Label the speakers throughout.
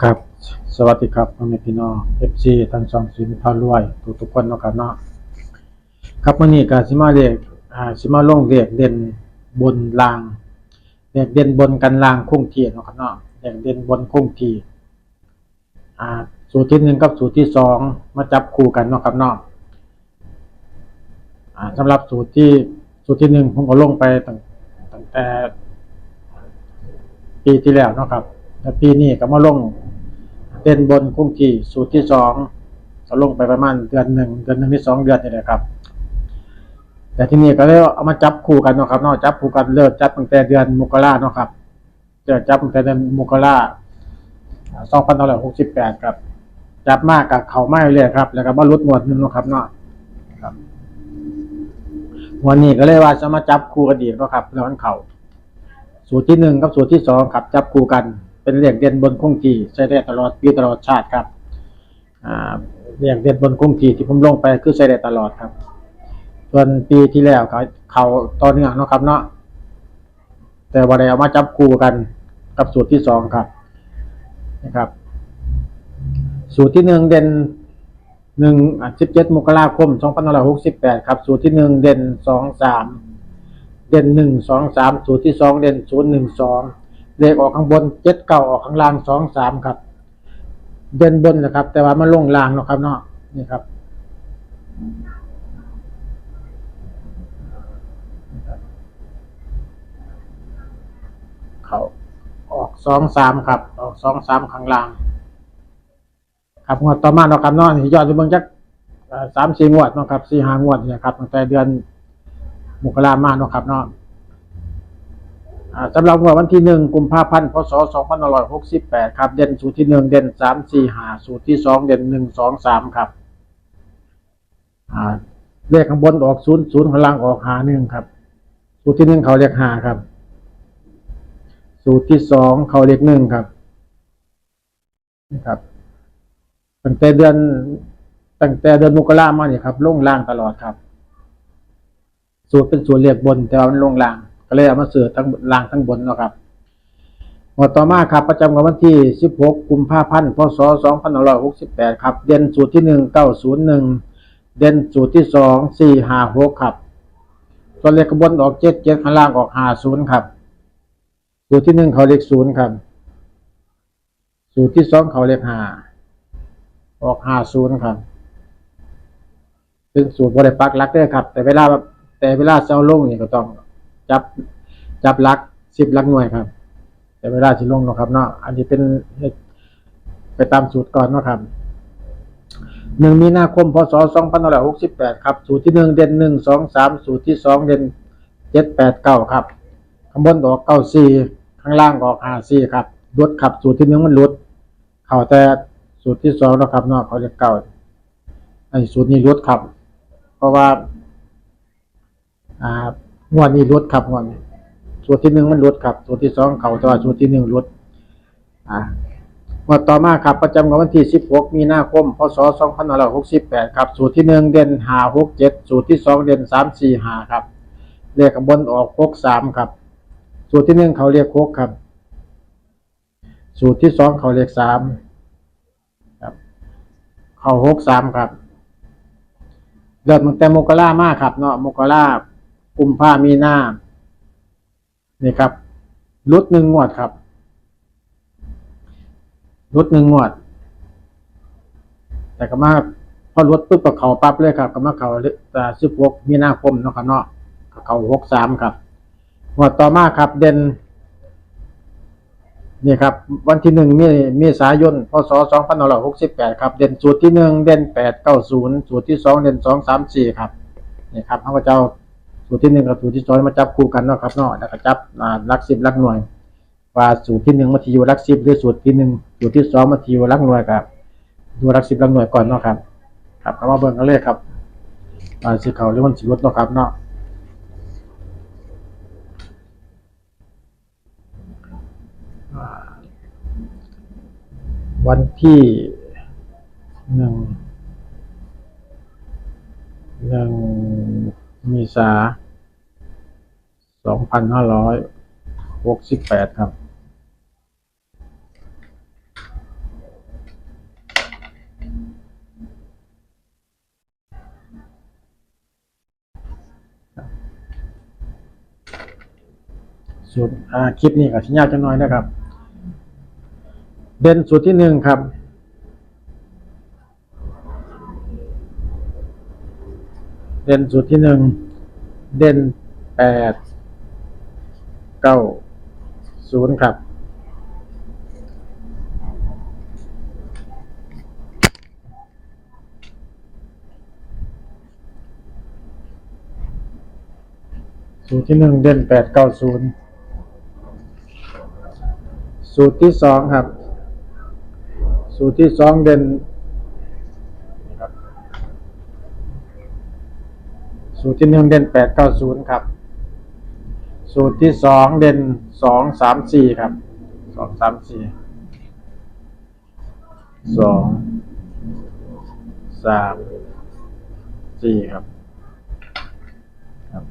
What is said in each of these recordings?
Speaker 1: ครับ สวัสดีครับพ่อแม่พี่น้อง FC ทั้งสองสินพารวยทุกทุกคนเนาะครับเนาะครับวันนี้ก็สิมาเรียกอ่าสิมาลงเรียกเด่นบนล่างเรียกเด่นบนกันล่างคงที่เนาะครับเนาะเรียกเด่นบนคงที่อ่าสูตรที่หนึ่งกับสูตรที่สองมาจับคู่กันเนาะครับเนาะอ่าสำหรับสูตรที่สูตรที่หนึ่งผมก็ลงไปตั้งตั้งแต่ปีที่แล้วเนาะครับ แล้วปีนี้ก็มาลงเด่นบนคงที่สูตรที่สองก็ลงไปประมาณเดือนหนึ่งเดือนหนึ่งที่สองเดือนนี่แหละครับ แต่ที่นี่ก็เลยเอามาจับคู่กันเนาะครับเนาะจับคู่กันเริ่มจับตั้งแต่เดือนมกราเนาะครับจะจับตั้งแต่เดือนมกราสองพันร้อยหกสิบแปดครับ จับมากกับเขาไม่เลยครับ แล้วก็มาลุดหมวดนึงเนาะครับเนาะครับวันนี้ก็เลยว่าจะมาจับคู่กันอีกเนาะครับแล้วมันเข่าสูตรที่หนึ่งกับสูตรที่สองครับจับคู่กัน เป็นเรียกเด่นบนคงที่ใช้ได้ตลอดปีตลอดชาติครับอ่าเรียกเด่นบนคงที่ที่ผมลงไปคือใช้ได้ตลอดครับ ส่วนปีที่แล้วเขาเขาตอนเนื่องเนาะครับเนาะแต่วันนี้เอามาจับคู่กันกับสูตรที่สองครับนะครับ สูตรที่หนึ่งเด่นหนึ่งสิบเจ็ดมกราคมสองพันหกสิบแปดครับ สูตรที่หนึ่งเด่นสองสามเด่นหนึ่งสองสามสูตรที่สองเด่นศูนย์หนึ่งสอง เลขออกข้างบนเจ็ดเก้าออกข้างล่างสองสามครับ เด่นบนนะครับ แต่ว่ามันลงล่างเนาะครับเนาะนี่ครับเขาออกสองสามครับ ออกสองสามข้างล่าง ครับงวดต่อมาเนาะครับเนาะยอดจะเบิ่งจักสามสี่งวดเนาะครับสี่ห้างวดเนี่ยครับตั้งแต่เดือนมกรามาเนาะครับเนาะ สำหรับงวดวันที่หนึ่งกุมภาพันธ์พศสองพันร้อยหกสิบแปดครับ เด่นสูตรที่หนึ่งเด่นสามสี่หาสูตรที่สองเด่นหนึ่งสองสามครับเลขข้างบนออกศูนย์ศูนย์ข้างล่างออกหาหนึ่งครับ สูตรที่หนึ่งเขาเรียกหาครับ สูตรที่สองเขาเรียกหนึ่งครับนะครับตั้งแต่เดือนตั้งแต่เดือนมกรามาเนี่ยครับลงล่างตลอดครับ สูตรเป็นสูตรเรียกบนแต่ว่ามันลงล่าง ก็เลยเอามาเสือทั้งล่างทั้งบนเนาะครับหมวดต่อมาครับประจำกับวันที่ 16 กุมภาพันธ์ พศ 2568 ครับ เด่นสูตรที่ 1 901 เด่นสูตรที่ 2 456 ครับส่วเลขขบวนออก77ข้างล่างออก 50 ครับ สูตรที่ 1 เขาเลข0ครับ สูตรที่ 2 เขาเลข5ออก 50 ครับ ซึ่งสูตรบริปักลักเด้อครับ แต่เวลาแต่เวลาเซาลงนี่ก็ต้อง จับจับลักสิบลักหน่วยครับ แต่เวลาสิลงเนาะครับเนาะอันนี้เป็นไปตามสูตรก่อนเนาะครับหนึ่งมีนาคมพศสองพันหกสิบแปดครับ สูตรที่หนึ่งเด่นหนึ่งสองสามสูตรที่สองเด่นเจ็ดแปดเก้าครับข้างบนออกเก้าสี่ข้างล่างออกห้าสี่ครับลดครับ สูตรที่หนึ่งมันลดเข่าแต่สูตรที่สองเนาะครับเนาะเขาเรียกเก้าอันสูตรนี้ลดครับ เพราะว่าอ่า งวดนี้ลดครับงวดนี้สูตรที่หนึ่งมันลดครับสูตรที่สองเขาแต่ว่าสูตรที่หนึ่งลดอ่างวดต่อมาครับประจำกับวันที่สิบหกมีนาคมพศสองพันห้าร้อยหกสิบแปดครับสูตรที่หนึ่งเด่นหาหกเจ็ดสูตรที่สองเด่นสามสี่หาครับเลขบนออกหกสามครับ สูตรที่หนึ่งเขาเรียกหกครับ สูตรที่สองเขาเรียกสามครับเขาหกสามครับเริ่มตั้งแต่มกรามากครับเนาะมกรา กุมภามีนานี่ครับรุดหนึ่งงวดครับรุดหนึ่งงวด แต่ก็มาพอรุดปุ๊บก็เขาปั๊บเลยครับ ก็มาเขาสิบหกมีนาคมเนาะครับเนาะเขาหกสามครับงวดต่อมาครับ เด่นนี่ครับ วันที่หนึ่งมีมีสายนพศสองพันหกสิบแปดครับ เด่นสูตรที่หนึ่งเด่นแปดเก้าศูนย์สูตรที่สองเด่นสองสามสี่ครับนี่ครับพระเจ้า สูตรที่หนึ่งกับสูตรที่สองมาจับคู่กันเนาะครับเนาะแล้วก็จับอ่าลักสิบลักหน่วยว่าสูตรที่หนึ่งมาทีอยู่ลักสิบหรือสูตรที่หนึ่งสูตรที่สองมาทีอยู่ลักหน่วยครับดูลักสิบลักหน่วยก่อนเนาะครับ ครับเอามาเบิ่งกันเลยครับอ่าสิเขาหรือมันสิลดเนาะครับเนาะวันที่หนึ่งหนึ่งมีสา สองพันห้าร้อยหกสิบแปดครับ สูตรอาคลิปนี้ก็บชิ้นยาวจังน้อยนะครับ เด่นสูตรที่หนึ่งครับเด่นสูตรที่หนึ่งเด่นแปด เก้าศูนย์ครับ สูตรที่หนึ่งเด่นแปดเก้าศูนย์สูตรที่สองครับ สูตรที่สองเด่นสูตรที่หนึ่งเด่นแปดเก้าศูนย์ครับ สูตรที่สองเด่นสองสามสี่ครับสองสามสี่สองสามสี่ครับครับ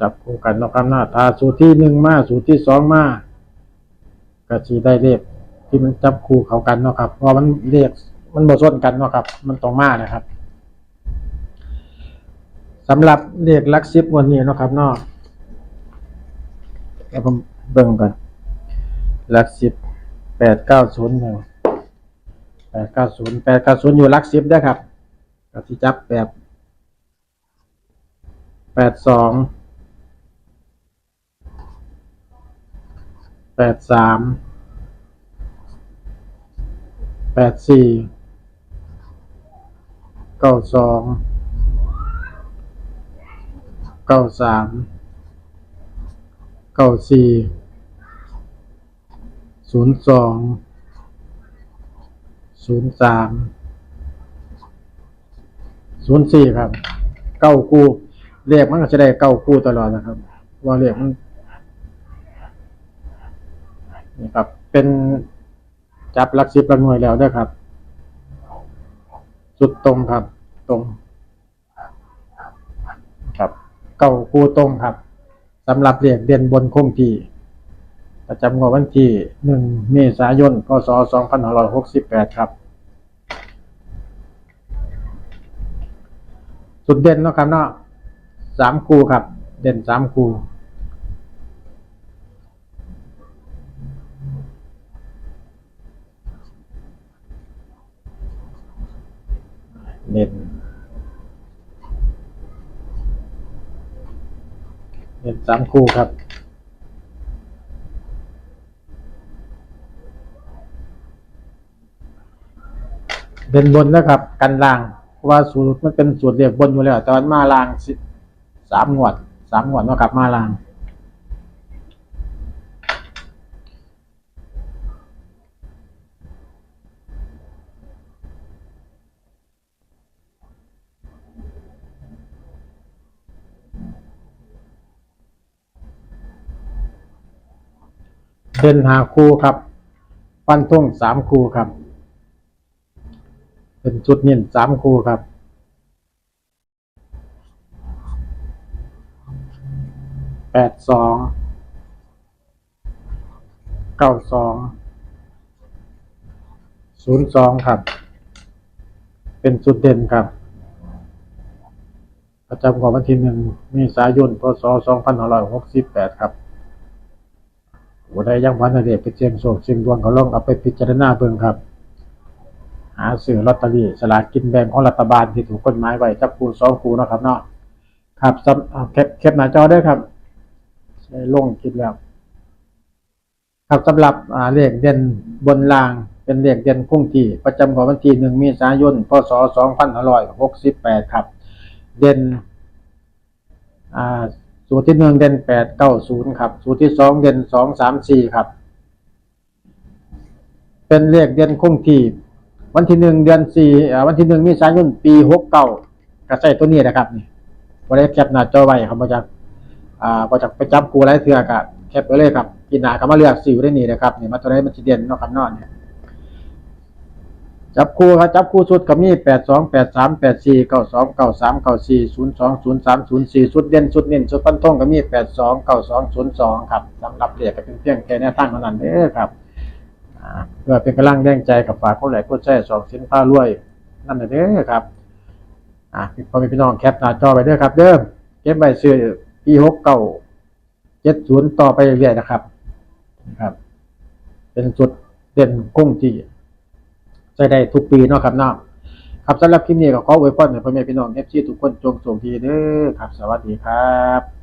Speaker 1: จับคู่กันนาะครับหน้าถ้าสูตรที่หนึ่งมาสูตรที่สองมาก็สีได้เลข ที่มันจับคู่เขากันเนาะครับเพราะมันเลขมันบ่ซ้นกันเนาะครับ มันตรงมานะครับสำหรับเลขหลักสิบวันนี้เนาะครับเนาะแล้วผมเบิ่งกันลักสิบแปดเก้าศูนย์หนึ่งแปดเก้าศูนย์แปดเก้าศูนย์อยู่ลักสิบได้ครับก็ที่จับแบบแปดสองแปดสาม แปดสี่เก้าสองเก้าสามเก้าสี่ศูนย์สองศูนย์สามศูนย์สี่ครับเก้าคู่เรียกมันก็จะได้เก้าคู่ตลอดนะครับ ว่าเรียกมันนี่ครับเป็น จับหลักสิบหลักหน่วยแล้วเด้วยครับ สุดตรงครับ ตรง ครับ เก้าคู่ตรงครับสำหรับเรียกเด่นบนคงที่ประจำงวดวันที่หนึ่งเมษายนพศสองพันห้าร้อยหกสิบแปดครับ สุดเด่นเนาะครับเนาะสามคู่ครับ เด่นสามคู่ เด่นเด่นสามคู่ครับเด่นบนนะครับ กันล่างเพราะว่าสูตรมันเป็นสูตรเรียกบนอยู่แล้วแต่มันมาล่างสิสามงวดสามงวดเนาะครับมาล่าง เด่นหาคู่ครับ ฟันทุ่งสามคู่ครับ เป็นชุดเน้นสามคู่ครับแปดสองเก้าสองศูนย์สองครับ เป็นชุดเด่นครับ ประจำของวันที่หนึ่งเมษายนพศสองพันห้าร้อยหกสิบแปดครับ วันใดยังพันเดชไปเชียงโศกเชียงดวงเขาลองเอาไปพิจารณาเบิ่งครับ หาซื้อลอตเตอรี่สลากกินแบ่งของรัฐบาลที่ถูกกฎหมายไว้จับคูสองคูนะครับเนาะครับสำเอาแคปแคปหน้าจอได้วยครับได้ลงคลิปแล้ว ครับสำหรับอ่าเลขเด่นบนรางเป็นเลขเด่นคงที่ประจำของวันที่หนึ่งเมษายนพศสองพันห้าร้อยหกสิบแปดครับ เด่นอ่า สูตรที่หนึ่งเด่นแปดเก้าศูนย์ครับ สูตรที่สองเด่นสองสามสี่ครับ เป็นเลขเด่นคงที่ วันที่หนึ่งเดือนสี่วันที่หนึ่งมีสายนปีหกเก้ากระใส่ตัวนี้นะครับนี่บริแคปหน้าจอไว้ครับมาจากอ่ามาจากไปจับกูไรเถื่อกะแคปไปเลยครับกินหนาก็มาเลือกสิวได้นี่นะครับนี่มาตัวนี้มันจะเด่นเนาะครับนอนเนี่ย จับคู่ครับจับคู่ชุดก็มีแปดสองแปดสามแปดสี่เก้าสองเก้าสามเก้าสี่ศูนย์สองศูนย์สามศูนย์สี่ชุดเด่นชุดเน้นชุดปั้นทงก็มีแปดสองเก้าสองศูนย์สองครับสำหรับเรียกก็เป็นเพียงแค่แนวตั้งเท่านั้นเด้อครับเพื่อเป็นกำลังแรงใจกับฝากคนไหลค์กดแชร์สองสินค้ารวย นั่นเด้อครับอะพอม่พี่น้องแคปหน้าจอไปเด้อครับ เด้อเก็บไว้ซื้อปีหกเก้าเจ็ดศูนย์ต่อไปเรื่อยๆนะครับนะครับ เป็นจุดเด่นคงที่ ใช้ได้ทุกปีเนาะครับเนาะครับสำหรับคลิปนี้ก็ขออวยพรให้พ่อแม่พี่น้องเอฟซีทุกคนจงโชคดีเด้อครับ สวัสดีครับ